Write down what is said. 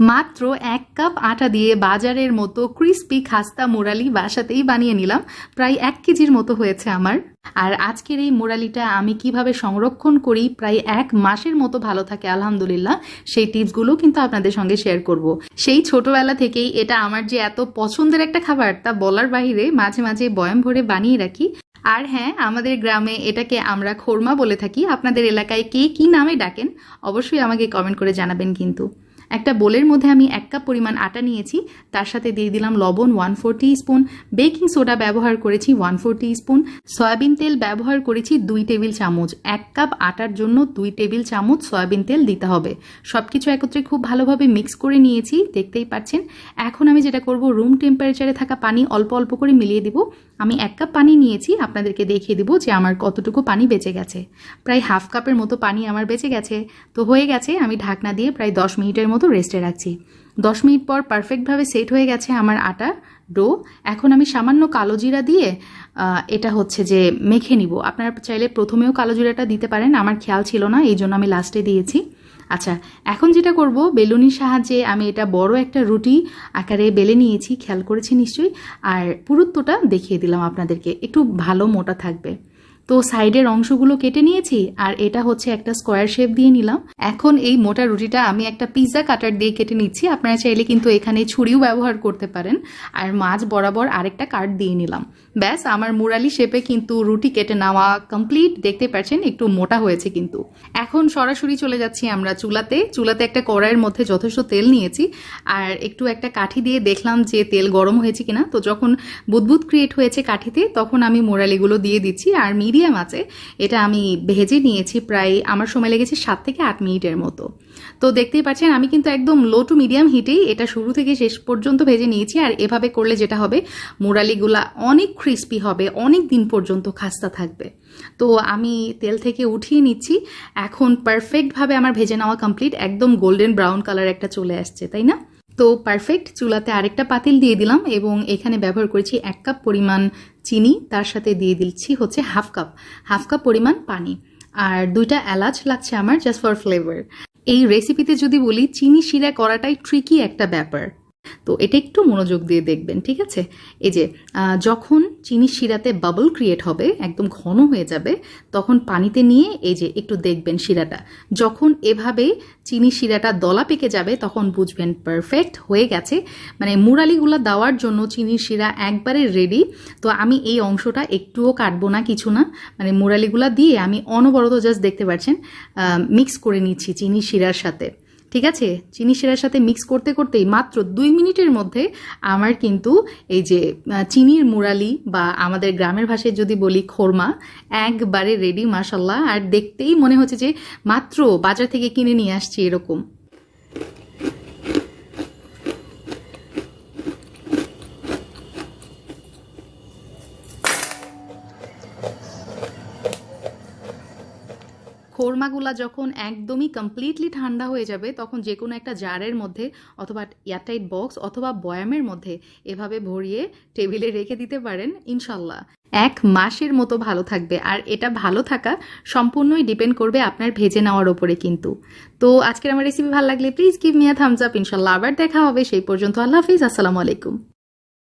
মাত্র এক কাপ আটা দিয়ে বাজারের মতো ক্রিস্পি খাস্তা মোরালি বাসাতেই বানিয়ে নিলাম। প্রায় এক কেজির মতো হয়েছে আমার। আর আজকের এই মোরালিটা আমি কীভাবে সংরক্ষণ করি, প্রায় এক মাসের মতো ভালো থাকে, আলহামদুলিল্লাহ। সেই টিপসগুলো কিন্তু আপনাদের সঙ্গে শেয়ার করব। সেই ছোটবেলা থেকেই এটা আমার যে এত পছন্দের একটা খাবার, তা বলার বাইরে মাঝে মাঝে বয়াম ভরে বানিয়ে রাখি। আর হ্যাঁ আমাদের গ্রামে এটাকে আমরা খোরমা বলে থাকি। আপনাদের এলাকায় কে কি নামে ডাকেন, অবশ্যই আমাকে কমেন্ট করে জানাবেন কিন্তু। একটা বোলের মধ্যে আমি এক কাপ পরিমাণ আটা নিয়েছি, তার সাথে দিয়ে দিলাম লবণ one four spoon baking soda ব্যবহার করেছি ওয়ান ফোর স্পুন সয়াবিন তেল ব্যবহার করেছি দুই টেবিল চামচ, এক কাপ আটার জন্য দুই টেবিল চামচ সয়াবিন তেল দিতে হবে। সব কিছু একত্রে খুব ভালোভাবে মিক্স করে নিয়েছি, দেখতেই পাচ্ছেন। এখন আমি যেটা করব রুম টেম্পারেচারে থাকা পানি অল্প অল্প করে মিলিয়ে দিব। আমি এক কাপ পানি নিয়েছি, আপনাদেরকে দেখিয়ে দিব যে আমার কতটুকু পানি বেঁচে গেছে। প্রায় হাফ কাপের মতো পানি আমার বেঁচে গেছে। তো হয়ে গেছে, আমি ঢাকনা দিয়ে প্রায় দশ মিনিটের মতো রেস্টে রাখছি। দশ মিনিট পর পারফেক্টভাবে সেট হয়ে গেছে আমার আটা, ডো। এখন আমি সামান্য কালো জিরা দিয়ে এটা হচ্ছে যে মেখে নিব। আপনারা চাইলে প্রথমেও কালো জিরাটা দিতে পারেন, আমার খেয়াল ছিল না, এই জন্য আমি লাস্টে দিয়েছি। আচ্ছা এখন যেটা করব, বেলুনির সাহায্যে আমি এটা বড় একটা রুটি আকারে বেলে নিয়েছি, খেয়াল করেছি নিশ্চয়ই। আর পুরুত্বটা দেখিয়ে দিলাম আপনাদেরকে, একটু ভালো মোটা থাকবে। তো সাইডের অংশগুলো কেটে নিয়েছি, আর এটা হচ্ছে একটা স্কোয়ার শেপ দিয়ে নিলাম। এখন এই মোটা রুটিটা আমি একটা পিৎজা কাটার দিয়ে কেটে নিচ্ছি, আপনারা চাইলে কিন্তু এখানে ছুরিও ব্যবহার করতে পারেন, আর মাছ বরাবর আরেকটা কাট দিয়ে নিলাম। ব্যাস, আমার মুরালি শেপে কিন্তু রুটি কেটে নেওয়া কমপ্লিট দেখতে পাচ্ছেন একটু মোটা হয়েছে কিন্তু। এখন সরাসরি চলে যাচ্ছি আমরা চুলাতে। চুলাতে একটা কড়াইয়ের মধ্যে যথেষ্ট তেল নিয়েছি, আর একটু একটা কাঠি দিয়ে দেখলাম যে তেল গরম হয়েছে কিনা। তো যখন বুদবুদ ক্রিয়েট হয়েছে কাঠিতে, তখন আমি মোরালিগুলো দিয়ে দিচ্ছি, আর মিডিয়াম আছে, এটা আমি ভেজে নিয়েছি প্রায়, আমার সময় লেগেছে সাত থেকে আট মিনিটের মতো। তো দেখতেই পাচ্ছেন, আমি কিন্তু একদম লো টু মিডিয়াম হিটেই এটা শুরু থেকে শেষ পর্যন্ত ভেজে নিয়েছি, আর এভাবে করলে যেটা হবে, মোরালিগুলা অনেক ক্রিস্পি হবে, অনেক দিন পর্যন্ত খাস্তা থাকবে। তো আমি তেল থেকে উঠিয়ে নিচ্ছি, এখন পারফেক্টভাবে আমার ভেজে নেওয়া কমপ্লিট একদম গোল্ডেন ব্রাউন কালার একটা চলে আসছে, তাই না? তো পারফেক্ট চুলাতে আরেকটা পাতিল দিয়ে দিলাম, এবং এখানে ব্যবহার করেছি এক কাপ পরিমাণ চিনি, তার সাথে দিয়ে দিচ্ছি হচ্ছে হাফ কাপ হাফ কাপ পরিমাণ পানি। আর দুইটা এলাচ লাগছে আমার জাস্ট ফর ফ্লেভার এই রেসিপিতে যদি বলি, চিনি শিরা করাটাই ট্রিকি একটা ব্যাপার। তো এটা একটু মনোযোগ দিয়ে দেখবেন, ঠিক আছে? এই যে যখন চিনি শিরাতে বাবল ক্রিয়েট হবে, একদম ঘন হয়ে যাবে, তখন পানিতে নিয়ে এই যে একটু দেখবেন শিরাটা। যখন এভাবে চিনি শিরাটা দলা পেকে যাবে, তখন বুঝবেন পারফেক্ট হয়ে গেছে। মানে মুরালিগুলো দেওয়ার জন্য চিনির শিরা একবারে রেডি তো আমি এই অংশটা একটুও কাটবো না, কিছু না। মানে মুরালিগুলা দিয়ে আমি অনবরত জাস্ট দেখতে পাচ্ছেন মিক্স করে নিচ্ছি চিনি শিরার সাথে। ঠিক আছে? চিনি সেরার সাথে মিক্স করতে করতেই মাত্র দুই মিনিটের মধ্যে আমার কিন্তু এই যে চিনির মুরালি বা আমাদের গ্রামের ভাষায় যদি বলি খোরমা, একবারে রেডি মাসাল্লাহ আর দেখতেই মনে হচ্ছে যে মাত্র বাজার থেকে কিনে নিয়ে আসছি এরকম। খোরমাগুলা যখন একদমই কমপ্লিটলি ঠান্ডা হয়ে যাবে, তখন যে কোনো একটা জারের মধ্যে অথবা এয়ারটাইট বক্স অথবা বয়ামের মধ্যে এভাবে ভরিয়ে টেবিলে রেখে দিতে পারেন, ইনশাল্লাহ। এক মাসের মতো ভালো থাকবে। আর এটা ভালো থাকা সম্পূর্ণই ডিপেন্ড করবে আপনার ভেজে নেওয়ার ওপরে কিন্তু। তো আজকের আমার রেসিপি ভালো লাগলে please give me a thumbs up ইনশাল্লাহ আবার দেখা হবে। সেই পর্যন্ত আল্লাহ হাফিজ, আসসালামু আলাইকুম।